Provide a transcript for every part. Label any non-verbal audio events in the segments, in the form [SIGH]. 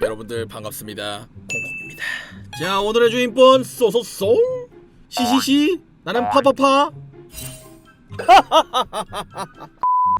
여러분들 반갑습니다. 콩콩입니다. 자 오늘의 주인분 쏘쏘쏘 시시시 나는 파파파. [LAUGHS]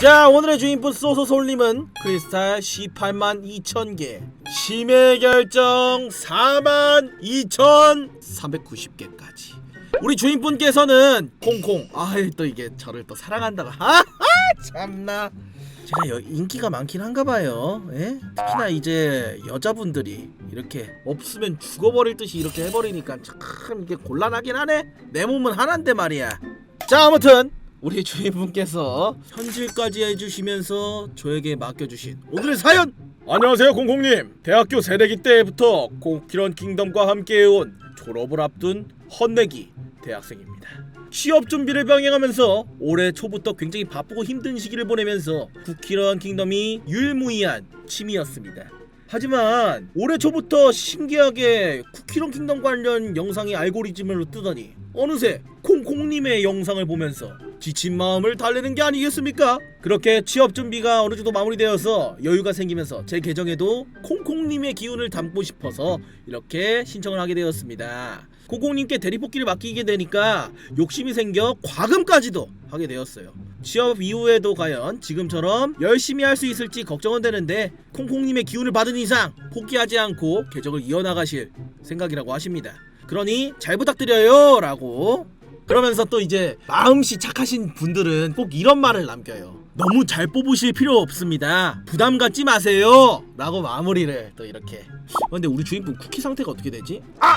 자 오늘의 주인분 쏘쏘솔님은 크리스탈 18만 2천 개 심해 결정 4만 2,390개까지 우리 주인분께서는 콩콩 아이 또 이게 저를 또 사랑한다고 하하 [LAUGHS] 참나 제가 여, 인기가 많긴 한가 봐요. 예? 특히나 이제 여자분들이 이렇게 없으면 죽어버릴 듯이 이렇게 해버리니까 참 이게 곤란하긴 하네. 내 몸은 하나인데 말이야. 자 아무튼 우리 주인분께서 현질까지 해주시면서 저에게 맡겨주신 오늘의 사연! 안녕하세요 공공님. 대학교 새내기 때부터 코키런 킹덤과 함께해온 졸업을 앞둔 헌내기 대학생입니다 취업 준비를 병행하면서 올해 초부터 굉장히 바쁘고 힘든 시기를 보내면서 쿠키런 킹덤이 유일무이한 취미였습니다. 하지만 올해 초부터 신기하게 쿠키런 킹덤 관련 영상이 알고리즘으로 뜨더니 어느새 콩콩님의 영상을 보면서 지친 마음을 달래는 게 아니겠습니까? 그렇게 취업 준비가 어느 정도 마무리되어서 여유가 생기면서 제 계정에도 콩콩님의 기운을 담고 싶어서 이렇게 신청을 하게 되었습니다. 콩콩님께 대리뽑기를 맡기게 되니까 욕심이 생겨 과금까지도 하게 되었어요. 취업 이후에도 과연 지금처럼 열심히 할 수 있을지 걱정은 되는데 콩콩님의 기운을 받은 이상 포기하지 않고 계정을 이어나가실 생각이라고 하십니다. 그러니 잘 부탁드려요 라고 그러면서 또 이제 마음씨 착하신 분들은 꼭 이런 말을 남겨요. 너무 잘 뽑으실 필요 없습니다. 부담 갖지 마세요. 라고 마무리를 또 이렇게. 어, 근데 우리 주인분 쿠키 상태가 어떻게 되지? 아!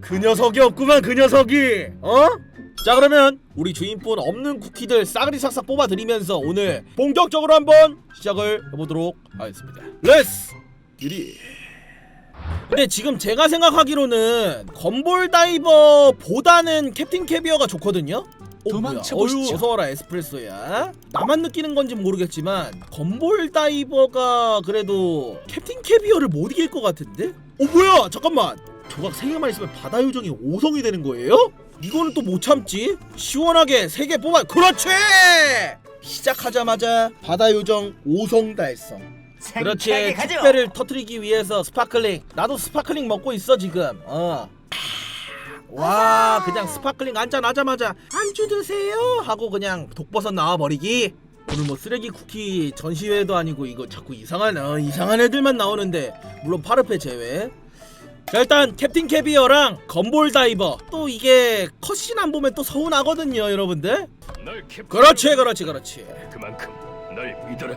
그 녀석이 없구만 그 녀석이. 어? 자 그러면 우리 주인분 없는 쿠키들 싸그리 싹싹 뽑아드리면서 오늘 본격적으로 한번 시작을 해보도록 하겠습니다. 렛츠! 유리. 근데 지금 제가 생각하기로는 건볼 다이버보다는 캡틴 캐비어가 좋거든요. 어, 도망쳐 뭐야? 보시죠. 어휴, 어서 와라 에스프레소야. 나만 느끼는 건지 모르겠지만 건볼 다이버가 그래도 캡틴 캐비어를 못 이길 것 같은데? 어 뭐야? 잠깐만. 조각 3개만 있으면 바다 요정이 5성이 되는 거예요? 이거는 또 못 참지. 시원하게 3개 뽑아. 그렇지! 시작하자마자 바다 요정 5성 달성. 그렇지. 가죠. 축배를 터트리기 위해서 스파클링. 나도 스파클링 먹고 있어 지금. 어. 와 그냥 스파클링 한잔 하자마자 안주 드세요 하고 그냥 독버섯 나와버리기. 오늘 뭐 쓰레기 쿠키 전시회도 아니고 이거 자꾸 이상한 어, 이상한 애들만 나오는데. 물론 파르페 제외. 자 일단 캡틴 캐비어랑 건볼 다이버. 또 이게 컷신 안 보면 또 서운하거든요 여러분들. 널 캡틴 그렇지 그렇지 그렇지. 그만큼 널 믿어라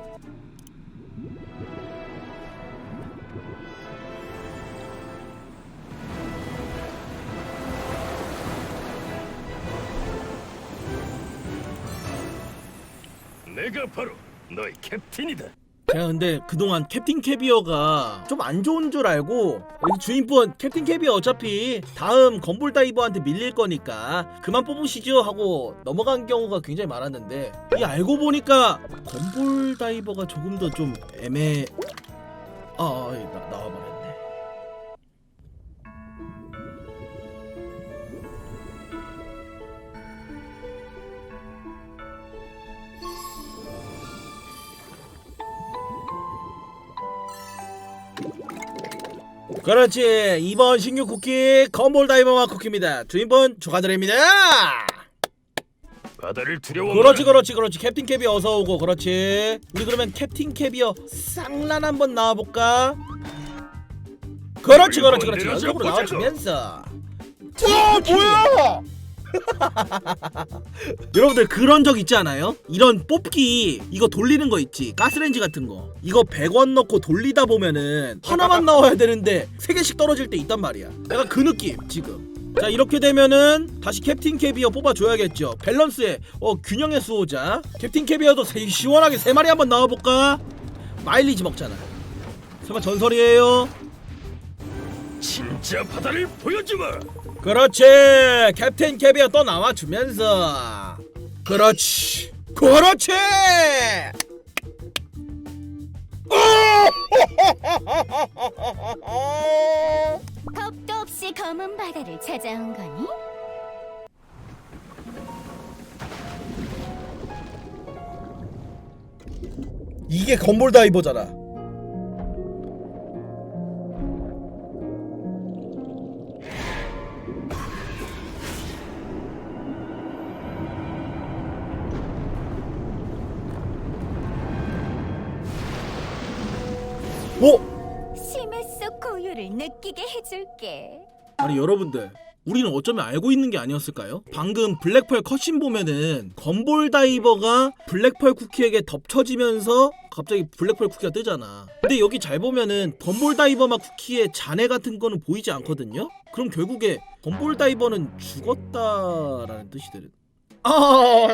내가 바로 너의 캡틴이다. 제가 근데 그동안 캡틴 캐비어가 좀 안 좋은 줄 알고 주인분 캡틴 캐비어 어차피 다음 건볼 다이버한테 밀릴 거니까 그만 뽑으시죠 하고 넘어간 경우가 굉장히 많았는데 이 알고 보니까 건볼 다이버가 조금 더 좀 애매 아, 아 나, 나와버 그렇지. 이번 신규 쿠키 건볼 다이버마 쿠키입니다. 주인분 축하드립니다. 바다를 두려워 그렇지 그렇지 그렇지. 캡틴 캐비어 어서 오고 그렇지. 우리 그러면 캡틴 캐비어 쌍란 한번 나와볼까? 그렇지 그렇지 그렇지. 연속으로. 나와주면서. 와 뭐야 [LAUGHS] 여러분들 그런 적 있지 않아요? 이런 뽑기 이거 돌리는 거 있지? 가스레인지 같은 거. 이거 100원 넣고 돌리다 보면은 하나만 나와야 되는데 3개씩 떨어질 때 있단 말이야. 약간 그 느낌 지금. 자 이렇게 되면은 다시 캡틴 캐비어 뽑아줘야겠죠. 밸런스에 어 균형의 수호자. 캡틴 캐비어도 세- 시원하게 세 마리 한번 나와볼까? 마일리지 먹잖아. 설마 전설이에요? 진짜 바다를 보여주마 그렇지. 캡틴 캐비어 또 나와주면서. 그렇지. 그렇지. [LAUGHS] 겁도 없이 검은 바다를 찾아온 거니? 이게 건볼 다이버잖아 오! 심해 속 고유를 느끼게 해줄게. 아니 여러분들 우리는 어쩌면 알고 있는 게 아니었을까요? 방금 블랙펄 컷신 보면은 건볼 다이버가 블랙펄 쿠키에게 덮쳐지면서 갑자기 블랙펄 쿠키가 뜨잖아. 근데 여기 잘 보면은 건볼 다이버만 쿠키의 잔해 같은 거는 보이지 않거든요. 그럼 결국에 건볼 다이버는 죽었다라는 뜻이 되는. 아,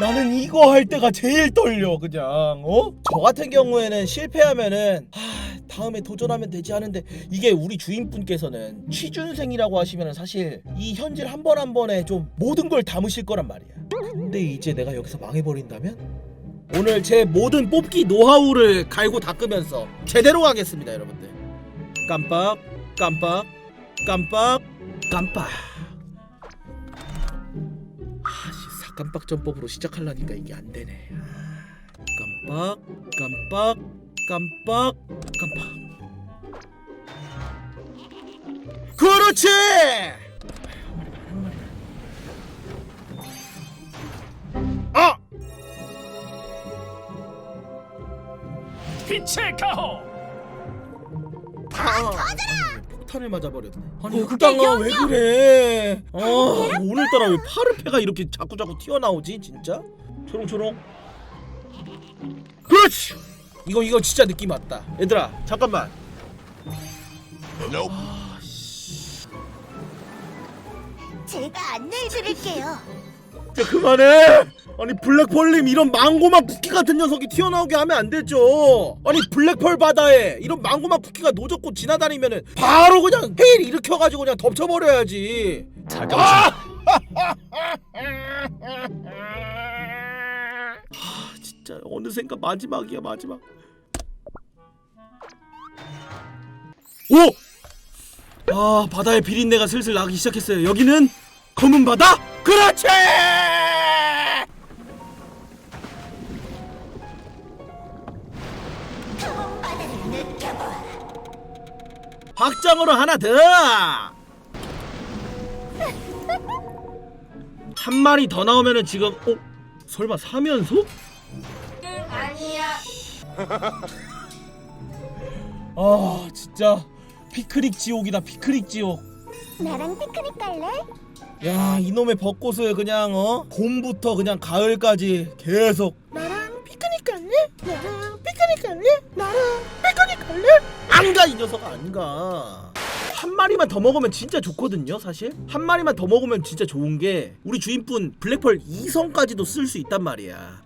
나는 이거 할 때가 제일 떨려 그냥 어? 저 같은 경우에는 실패하면은 하, 다음에 도전하면 되지 하는데 이게 우리 주인분께서는 취준생이라고 하시면 사실 이 현질 한 번 한 번에 좀 모든 걸 담으실 거란 말이야 근데 이제 내가 여기서 망해버린다면? 오늘 제 모든 뽑기 노하우를 갈고 닦으면서 제대로 가겠습니다 여러분들 깜빡 깜빡 깜빡 깜빡 깜빡 전법으로 시작하려니까 이게 안 되네. 깜빡 깜빡 깜빡 깜빡. 그렇지. 아 빛의 가호 아, 아니, 폭탄을 맞아버렸네. 아니 흑당아 왜 그래? 아 오늘따라 왜 파르페가 이렇게 자꾸 자꾸 튀어나오지 진짜? 초롱초롱. 그렇지. 이거 이거 진짜 느낌 왔다. 얘들아 잠깐만. 아, 씨. 제가 안내해 드릴게요. 진짜 그만해. 아니 블랙펄님 이런 망고맛 쿠키 같은 녀석이 튀어나오게 하면 안 되죠. 아니 블랙펄 바다에 이런 망고맛 쿠키가 노젓고 지나다니면은 바로 그냥 헤일 일으켜가지고 그냥 덮쳐버려야지. 아! 아 진짜 어느샌가 마지막이야 마지막. 오! 아 바다의 비린내가 슬슬 나기 시작했어요. 여기는 검은 바다? 그렇지! 검은 바다를 느껴봐. 확장으로 하나 더. 한 마리 더 나오면은 지금 어? 설마 사면소? 아니야. 아 진짜 피크닉 지옥이다 피크닉 지옥. 나랑 피크닉 갈래? 야 이놈의 벚꽃을 그냥 어? 봄부터 그냥 가을까지 계속. 나랑 피크닉 갈래? 나랑 피크닉 갈래? 나랑 피크닉 갈래? 안 가 이 녀석아 안가. 한 마리만 더 먹으면 진짜 좋거든요 사실. 한 마리만 더 먹으면 진짜 좋은 게 우리 주인분 블랙펄 2성까지도 쓸 수 있단 말이야.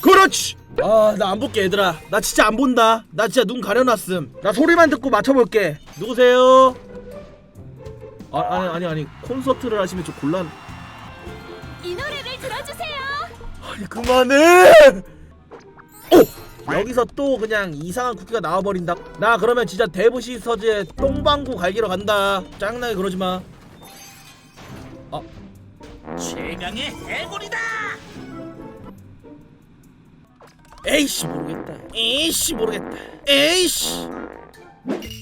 그렇지! 아 나 안 볼게 얘들아. 나 진짜 안 본다. 나 진짜 눈 가려놨음. 나 소리만 듣고 맞춰볼게. 누구세요? 아, 아니 아니 아니 콘서트를 하시면 좀 곤란. 이 노래를 들어주세요. 아니 그만해! 오 여기서 또 그냥 이상한 쿠키가 나와버린다. 나 그러면 진짜 데브시 서즈의 똥방구 갈기러 간다. 짱나게 그러지 마. 아. 최강의 해골이다! 에이씨 모르겠다. 에이씨 모르겠다. 에이씨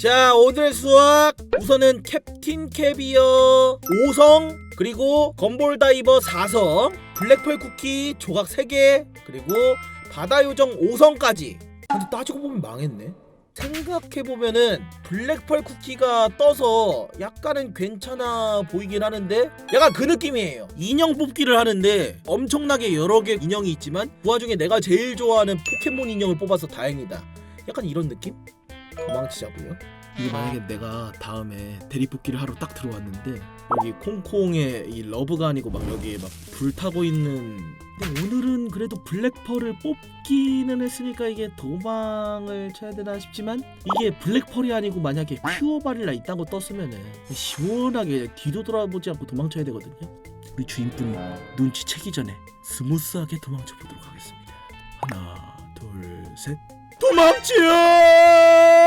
자 오늘의 수학 우선은 캡틴 캐비어 5성 그리고 건볼 다이버 4성 블랙펄 쿠키 조각 3개 그리고 바다 요정 5성까지. 근데 따지고 보면 망했네. 생각해보면은 블랙펄 쿠키가 떠서 약간은 괜찮아 보이긴 하는데 약간 그 느낌이에요. 인형 뽑기를 하는데 엄청나게 여러 개 인형이 있지만 그 와중에 내가 제일 좋아하는 포켓몬 인형을 뽑아서 다행이다. 약간 이런 느낌? 도망치자고요. 이게 만약에 내가 다음에 대리뽑기를 하러 딱 들어왔는데 여기 콩콩에 이 러브가 아니고 막 여기에 막 불타고 있는 근데 오늘은 그래도 블랙펄을 뽑기는 했으니까 이게 도망을 쳐야 되나 싶지만 이게 블랙펄이 아니고 만약에 퓨어 바릴라 있다고 떴으면은 시원하게 뒤도 돌아보지 않고 도망쳐야 되거든요. 우리 주인분이 눈치채기 전에 스무스하게 도망쳐 보도록 하겠습니다. 하나, 둘, 셋. 도망치요!